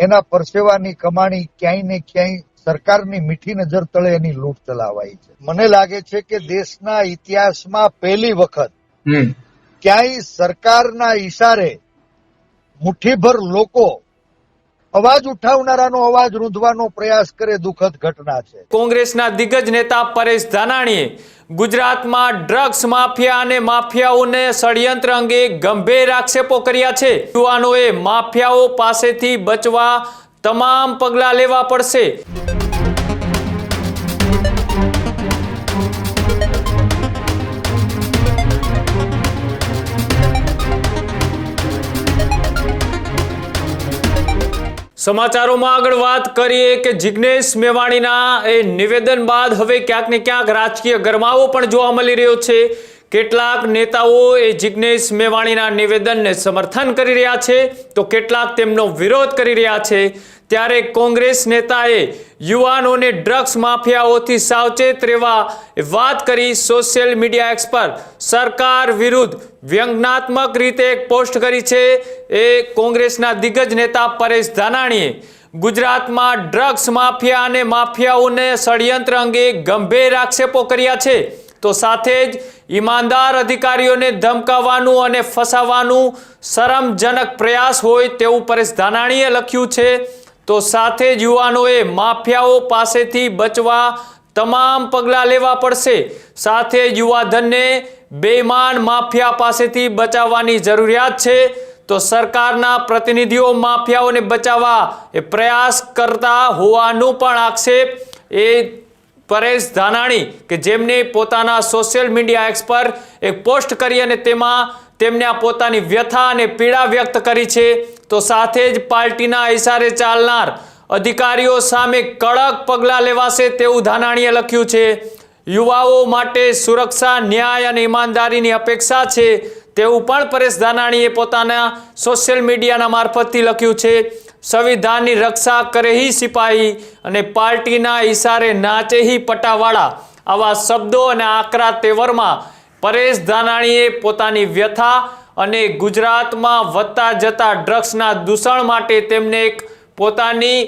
એના પરસેવાની કમાણી ક્યાંય ને ક્યાંય સરકારની મીઠી નજર તળે એની લૂંટ ચલાવાઈ છે. મને લાગે છે કે દેશના ઇતિહાસમાં પહેલી વખત ક્યાંય સરકારના ઈશારે મુઠ્ઠીભર લોકો અવાજ ઉઠાવનારાનો અવાજ રૂંધવાનો પ્રયાસ કરે દુઃખદ ઘટના છે. કોંગ્રેસના દિગ્ગજ નેતા પરેશ ધાનાણીએ ગુજરાતમાં ડ્રગ્સ માફિયા અને માફિયાઓને ષડયંત્ર અંગે ગંભીર આક્ષેપો કર્યા છે. યુવાનોએ માફિયાઓ પાસેથી બચવા તમામ પગલાં લેવા પડશે. સમાચારોમાં આગળ વાત કરીએ કે જિગ્નેશ મેવાણીના એ નિવેદન બાદ હવે ક્યાંક ને ક્યાંક રાજકીય ગરમાવો પણ જોવા મળી રહ્યો છે. કેટલાક નેતાઓ એ જિજ્ઞેશ મેવાણીના નિવેદનને સમર્થન કરી રહ્યા છે. તો કેટલાક તેમનો વિરોધ કરી રહ્યા છે. ત્યારે કોંગ્રેસ નેતાએ યુવાનોને ડ્રગ્સ માફિયાઓથી સાવચેત રહેવા વાત કરી સોશિયલ મીડિયા એક્સ પર. સરકાર વિરુદ્ધ વ્યંગનાત્મક રીતે એક પોસ્ટ કરી છે એ કોંગ્રેસના દિગ્ગજ નેતા પરેશ ધાનાણીએ. ગુજરાતમાં ડ્રગ્સ માફિયા અને માફિયાઓને ષડયંત્ર અંગે ગંભીર આક્ષેપો કર્યા છે. તો સાથે જ ઈમાનદાર અધિકારીઓને ધમકાવવાનું અને ફસાવવાનું શરમજનક પ્રયાસ હોય તેવું પરેશ ધાનાણીએ લખ્યું છે. તો સાથે જ યુવાનોએ માફિયાઓ પાસેથી બચવા તમામ પગલાં લેવા પડશે. સાથે જ યુવાધનને બેમાન માફિયા પાસેથી બચાવવાની જરૂરિયાત છે. તો સરકારના પ્રતિનિધિઓ માફિયાઓને બચાવવા એ પ્રયાસ કરતા હોવાનું પણ આક્ષેપ એ પરેશ ધાનાણી કે જેમને પોતાના સોશિયલ મીડિયા એક્સ પર એક પોસ્ટ કરી અને તેમાં તેમને પોતાની વ્યથા અને પીડા વ્યક્ત કરી છે. તો સાથે જ પાર્ટીના ઇશારે ચાલનાર અધિકારીઓ સામે કડક પગલાં લેવાશે તેવું ધાનાણીએ લખ્યું છે. યુવાઓ માટે સુરક્ષા, ન્યાય અને ઈમાનદારીની અપેક્ષા છે તેવું પણ પરેશ ધાનાણીએ પોતાના સોશિયલ મીડિયાના મારફતથી લખ્યું છે. સંવિધાનની રક્ષા કરે હી સિપાહી અને પાર્ટીના ઇશારે નાચે હી પટાવાળા આવા શબ્દો અને આકરા તેવરમાં પરેશ ધાનાણીએ પોતાની વ્યથા અને ગુજરાતમાં વધતા જતા ડ્રગ્સના દૂષણ માટે તેમને એક પોતાની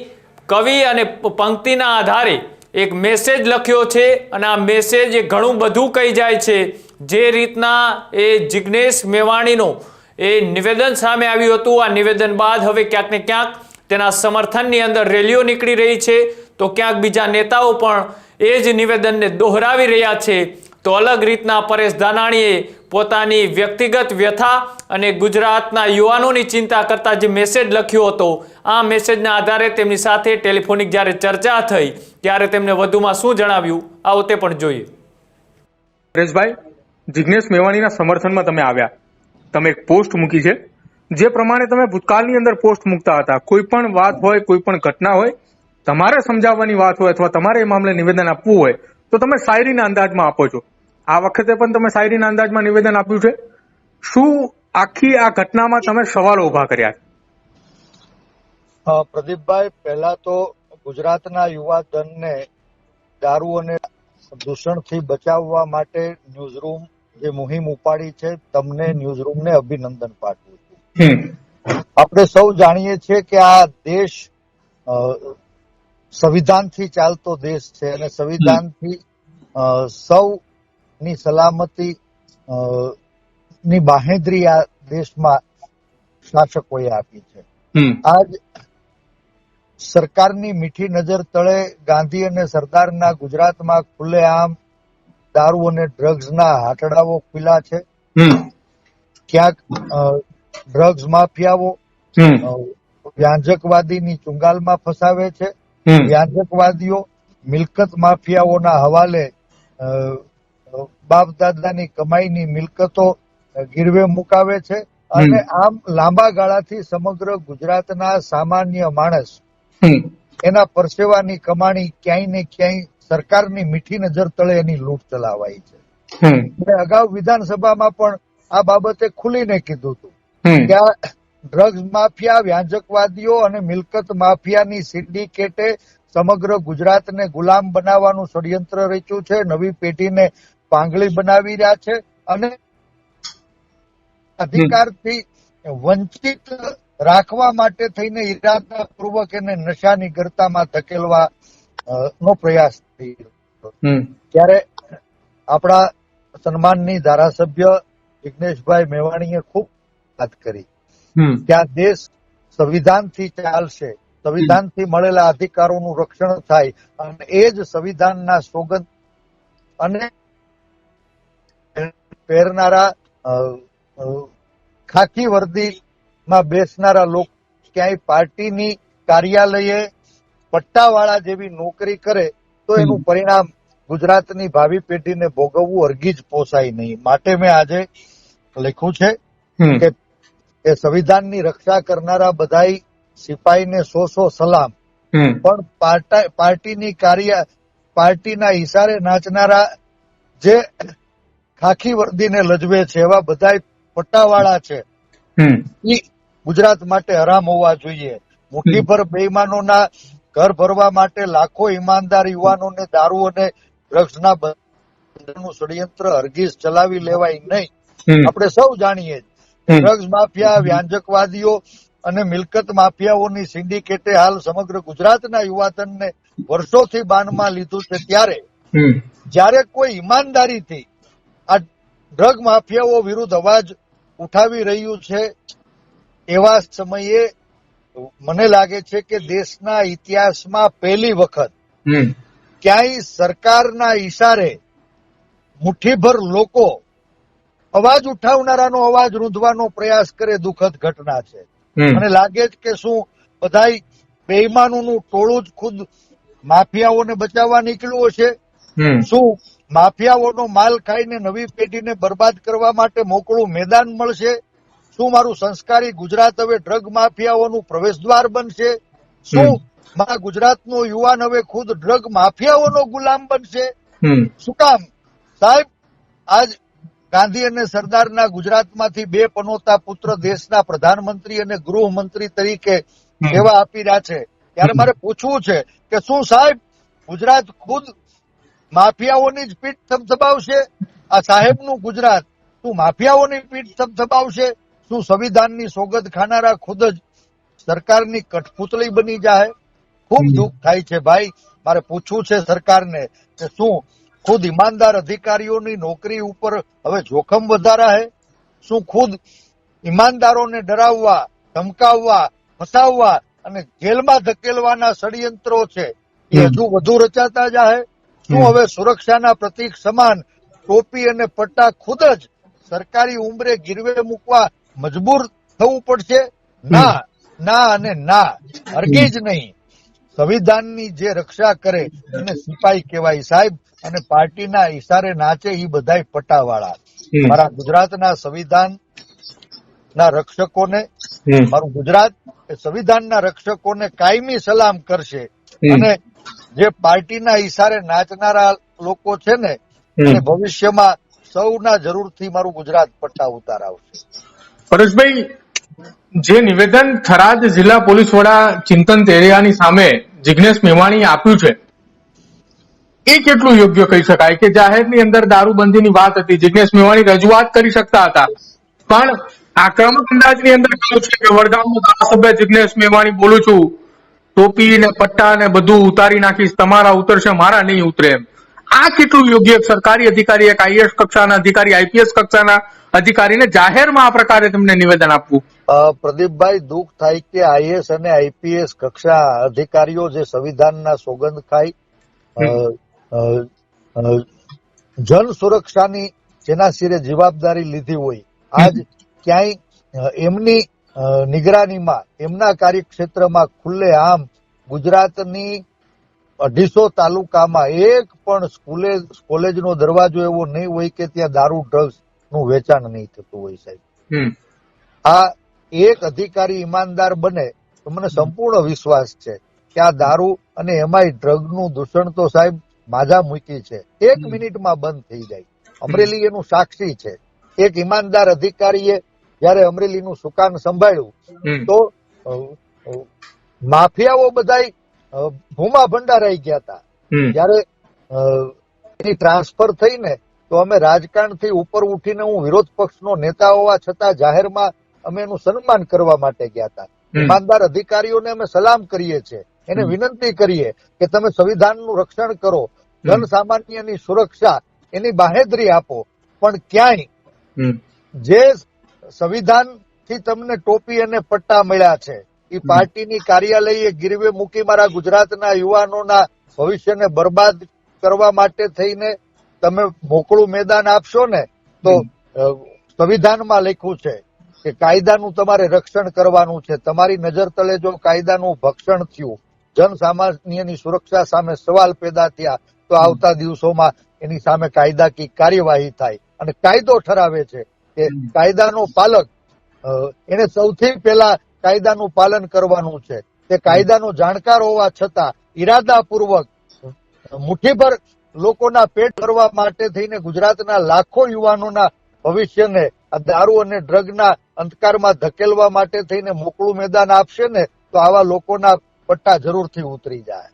કવિ અને પંક્તિના આધારે એક મેસેજ લખ્યો છે અને આ મેસેજ એ ઘણું બધું કહી જાય છે. જે રીતના એ જિગ્નેશ મેવાણીનો એ નિવેદન સામે આવ્યું હતું. આ નિવેદન બાદ હવે ક્યાંક ને ક્યાંક તેના સમર્થનની અંદર રેલીઓ નીકળી રહી છે. તો ક્યાંક બીજા નેતાઓ પણ એ જ નિવેદનને દોહરાવી રહ્યા છે. તો અલગ રીતના પરેશ ધાનાણીએ પોતાની વ્યક્તિગત વ્યથા અને ગુજરાતના યુવાનોની ચિંતા કરતા જે મેસેજ લખ્યો હતો, આ મેસેજના આધારે તેમની સાથે ટેલિફોનિક જ્યારે ચર્ચા થઈ, ત્યારે તેમને વધુમાં શું જણાવ્યું આવો તે પણ જોઈએ. પરેશભાઈ જિજ્ઞેશ મેવાણીના સમર્થનમાં તમે આવ્યા. તમે એક પોસ્ટ મૂકી છે. જે પ્રમાણે તમે ભૂતકાળની અંદર પોસ્ટ મૂકતા હતા. કોઈ પણ વાત હોય, કોઈ પણ ઘટના હોય, તમારે સમજાવવાની વાત હોય અથવા તમારે એ મામલે નિવેદન આપવું હોય તો તમે શાયરીના અંદાજમાં આપો છો. આ વખતે પણ તમે શાયરીના અંદાજમાં નિવેદન આપ્યું છે. શું આખી આ ઘટનામાં તમે સવાલો ઊભા કર્યા છે? પ્રદીપભાઈ પહેલા તો ગુજરાતના યુવા ધનને દારૂ અને દૂષણથી બચાવવા માટે ન્યૂઝરૂમ જે મુહિમ ઉપાડી છે તમને ન્યૂઝરૂમને અભિનંદન પાઠવું છું. આપણે સૌ જાણીએ છીએ કે આ દેશ સંવિધાનથી ચાલતો દેશ છે અને સંવિધાનથી સૌની સલામતી ની બાહેધરી આ દેશમાં શાસકોએ આપી છે. આજ સરકારની મીઠી નજર તળે ગાંધી અને સરદારના ગુજરાતમાં ખુલ્લેઆમ દારૂ અને ડ્રગ્સના હાટડાઓ ખુલ્લા છે. ક્યાંક ડ્રગ્સ માફિયાઓ વ્યાંજકવાદીની ચુંગાલમાં ફસાવે છે. હમ. વ્યાંજકવાદીઓ મિલકત માફિયાઓના હવાલે બાપ દાદાની કમાઈની મિલકતો ગીરવે મુકાવે છે અને આમ લાંબા ગાળાથી સમગ્ર ગુજરાતના સામાન્ય માણસ એના પરસેવાની કમાણી ક્યાંય ને ક્યાંય સરકારની મીઠી નજર તળે એની લૂંટ ચલાવાઈ છે. મેં અગાઉ વિધાનસભામાં પણ આ બાબતે ખુલીને કીધું હતું કે ડ્રગ્સ માફિયા વ્યાંજકવાદીઓ અને મિલકત માફિયાની સિન્ડિકેટે સમગ્ર ગુજરાતને ગુલામ બનાવવાનું ષડયંત્ર રચ્યું છે. નવી પેઢીને પાંગળી બનાવી રહ્યા છે અને અધિકારથી વંચિત રાખવા માટે થઈને ઈરાદાપૂર્વક એને નશાની ગરતામાં ધકેલવા નો પ્રયાસ થઈ રહ્યો ત્યારે આપણા સન્માનની ધારાસભ્ય જિગ્નેશભાઈ મેવાણીએ ખૂબ વાત કરી. કે આ દેશ સંવિધાનથી ચાલશે. સંવિધાનથી મળેલા અધિકારોનું રક્ષણ થાય અને એ જ સંવિધાનના સોગંદ અને પહેરનારા ખાકી વર્દીમાં બેસનારા લોકો ક્યાંય પાર્ટીની કાર્યાલયે પટ્ટાવાળા જેવી નોકરી કરે તો એનું પરિણામ ગુજરાતની ભાવિ પેઢીને ભોગવવું અરગી જ પોસાય નહીં. માટે મેં આજે લખ્યું છે હમ. કે સંવિધાનની રક્ષા કરનારા બધાય સિપાહીને સો સો સલામ પણ પાર્ટીની કાર્ય પાર્ટીના ઇશારે નાચનારા જે ખાખી વર્દીને લજવે છે એવા બધાય પટ્ટાવાળા છે. એ ઈ ગુજરાત માટે હરામ હોવા જોઈએ. મુઠ્ઠીભર બેઈમાનોના ઘર ભરવા માટે લાખો ઈમાનદાર યુવાનોને દારૂ અને ડ્રગ્સના બંધનનું ષડયંત્ર હરગીઝ ચલાવી લેવાય નહીં. આપણે સૌ જાણીએ. ડ્રગ્સ માફિયા વ્યાંજકવાદીઓ અને મિલકત માફિયાઓની સિન્ડિકેટે હાલ સમગ્ર ગુજરાતના યુવાધનને વર્ષોથી બાનમાં લીધું છે ત્યારે જ્યારે કોઈ ઈમાનદારીથી આ ડ્રગ માફિયાઓ વિરુદ્ધ અવાજ ઉઠાવી રહ્યું છે એવા સમયે મને લાગે છે કે દેશના ઇતિહાસમાં પહેલી વખત ક્યાંય સરકારના ઈશારે મુઠ્ઠીભર લોકો અવાજ ઉઠાવનારાનો અવાજ રૂંધવાનો પ્રયાસ કરે દુઃખદ ઘટના છે. મને લાગે જ કે શું બધાય બેઈમાનોનું ટોળું જ ખુદ માફિયાઓને બચાવવા નીકળ્યું હશે? શું માફિયાઓનો માલ ખાઈને નવી પેઢીને બરબાદ કરવા માટે મોકળું મેદાન મળશે? શું મારું સંસ્કારી ગુજરાત હવે ડ્રગ માફિયાઓનું પ્રવેશદ્વાર બનશે? શું મારા ગુજરાતનો યુવાન હવે ખુદ ડ્રગ માફિયાઓનો ગુલામ બનશે? શું કામ? સાહેબ આજ ગાંધી અને સરદારના ગુજરાતમાંથી બે પનોતા પુત્ર દેશના પ્રધાનમંત્રી અને ગૃહમંત્રી તરીકે સેવા આપી રહ્યા છે. ત્યારે મારે પૂછવું છે કે શું સાહેબ ગુજરાત ખુદ માફિયાઓની જ પીઠ થપથપાવશે આ સાહેબનું ગુજરાત શું માફિયાઓની પીઠ થપથપાવશે શું સંવિધાનની સોગત ખાનારા ખુદ જ સરકારની કઠપુતળી બની જાય? ખૂબ દુઃખ થાય છે ભાઈ. મારે પૂછવું છે સરકારને કે શું ખુદ ઈમાનદાર અધિકારીઓની નોકરી ઉપર હવે જોખમ વધારા હે. શું ખુદ ઈમાનદારોને ડરાવવા ધમકાવવા ફસાવવા અને જેલમાં ધકેલવાના ષડયંત્રો છે એ હજુ વધુ રચાતા જાહે શું હવે સુરક્ષાના પ્રતીક સમાન ટોપી અને પટ્ટા ખુદ જ સરકારી ઉંમરે ગીરવે મૂકવા મજબૂર થવું પડશે? ના ના અને ના. હરગીજ નહીં. સંવિધાનની જે રક્ષા કરે એને સિપાહી કહેવાય સાહેબ. અને પાર્ટીના ઈશારે નાચે એ બધાય પટાવાળા. મારા ગુજરાતના સંવિધાન ના રક્ષકોને મારું ગુજરાત એ સંવિધાનના રક્ષકોને કાયમી સલામ કરશે. અને જે પાર્ટીના ઈશારે નાચનારા લોકો છે ને એ એને ભવિષ્યમાં સૌના જરૂરથી મારું ગુજરાત પટ્ટા ઉતાર આવશે પરેશભાઈ જે નિવેદન થરાદ જિલ્લા પોલીસ વડા ચિંતન તેરિયાની સામે જિગ્નેશ મેવાણીએ આપ્યું છે. એ કેટલું યોગ્ય કહી શકાય કે જાહેરની અંદર દારૂબંધીની વાત હતી. જિગ્નેશ મેવાણી રજૂઆત કરી શકતા હતા. પણ આક્રમક અંદાજની અંદર કહ્યું છે કે વડગામનો ધારાસભ્ય જિગ્નેશ મેવાણી, બોલું છું, ટોપી ને પટ્ટા ને બધું ઉતારી નાખીશ. તમારા ઉતરશે, મારા નહીં ઉતરે એમ. આ કેટલું યોગ્ય સરકારી અધિકારી એક આઈએસ કક્ષાના અધિકારી આઈપીએસ કક્ષાના અધિકારીને જાહેરમાં આ પ્રકારે તમને નિવેદન આપવું? પ્રદીપભાઈ દુઃખ થાય કે આઈએસ અને આઈપીએસ કક્ષા અધિકારીઓ જે સંવિધાનના સોગંદ અ, જન સુરક્ષાની જેના સિરે જવાબદારી લીધી હોય આજ ક્યાંય એમની નિગરાનીમાં એમના કાર્યક્ષેત્રમાં ખુલ્લે આમ ગુજરાતની અઢીસો તાલુકામાં એક પણ સ્કૂલે કોલેજનો દરવાજો એવો નહીં હોય કે ત્યાં દારૂ ડ્રગ્સનું વેચાણ નહીં થતું હોય સાહેબ. આ એક અધિકારી ઈમાનદાર બને તો મને સંપૂર્ણ વિશ્વાસ છે કે આ દારૂ અને એમાંય ડ્રગનું દૂષણ તો સાહેબ માજા મૂકી છે. એક મિનિટમાં બંધ થઈ જાય. અમરેલી એનું સાક્ષી છે. એક ઈમાનદાર અધિકારીએ જયારે અમરેલીનું સુકાન સંભાળ્યું તો માફિયાઓ બધાય અ, ભૂમા ભંડારાઈ ગયા હતા જયારે એની ટ્રાન્સફર થઈને તો અમે રાજકારણથી ઉપર ઉઠીને હું વિરોધ પક્ષનો નેતા હોવા છતાં જાહેરમાં અમે એનું સન્માન કરવા માટે ગયા હતા ઈમાનદાર અધિકારીઓને અમે સલામ કરીએ છીએ. એને વિનંતી કરીએ કે તમે સંવિધાનનું રક્ષણ કરો જન સામાન્યની સુરક્ષા એની બાહેધરી આપો. પણ ક્યાંય જે સંવિધાનથી તમને ટોપી અને પટ્ટા મળ્યા છે એ પાર્ટીની કાર્યાલય ગીરવે મૂકી મારા ગુજરાતના યુવાનોના ભવિષ્યને બરબાદ કરવા માટે થઈને તમે મોકળું મેદાન આપશો ને તો સંવિધાનમાં લખ્યું છે કે કાયદાનું તમારે રક્ષણ કરવાનું છે. તમારી નજર તળે જો કાયદાનું ભક્ષણ થયું જન સામાન્યની સુરક્ષા સામે સવાલ પેદા થયા તો આવતા દિવસોમાં એની સામે કાયદાકીય કાર્યવાહી થાય. અને કાયદો ઠરાવે છે કે. કાયદાનો પાલક એને સૌથી પહેલા કાયદાનું પાલન કરવાનું છે. તે કાયદાનો જાણકાર હોવા છતાં ઈરાદાપૂર્વક મુઠ્ઠીભર લોકોના પેટ ભરવા માટે થઈને ગુજરાતના લાખો યુવાનોના ભવિષ્યને આ દારૂ અને ડ્રગના અંધકારમાં ધકેલવા માટે થઈને મોકળું મેદાન આપશે ને, તો આવા લોકોના પટ્ટા જરૂરથી ઉતરી જાય.